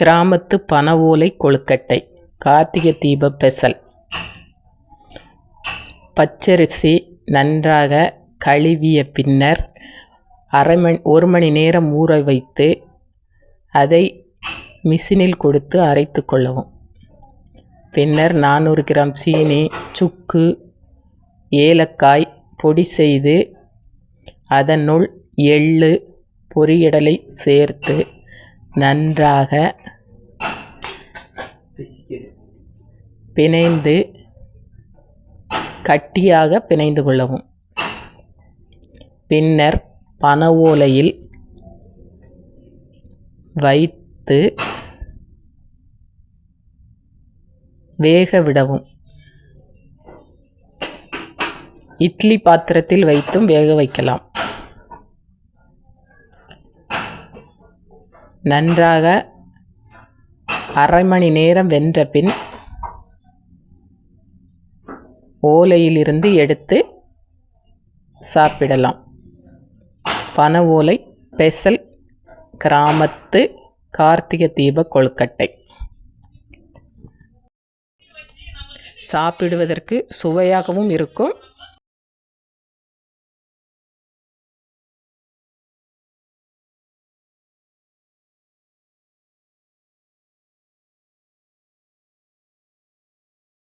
கிராமத்து பன ஓலை கொழுக்கட்டை கார்த்திகை தீப பெசல். பச்சரிசி நன்றாக கழுவிய பின்னர் அரை மணி ஒரு மணி நேரம் ஊற வைத்து அதை மிஷினில் கொடுத்து அரைத்து கொள்ளவும். பின்னர் நானூறு கிராம் சீனி சுக்கு ஏலக்காய் பொடி செய்து அதனுள் எள்ளு பொரியடலை சேர்த்து நன்றாக பிணைந்து கட்டியாக பிணைந்து கொள்ளவும். பின்னர் பன ஓலையில் வைத்து வேக விடவும் இட்லி பாத்திரத்தில் வைத்தும் வேக வைக்கலாம். நன்றாக அரை மணி நேரம் வென்ற பின் ஓலையிலிருந்து எடுத்து சாப்பிடலாம். பன ஓலை பெசல் கிராமத்து கார்த்திகை தீப கொழுக்கட்டை. சாப்பிடுவதற்கு சுவையாகவும் இருக்கும்.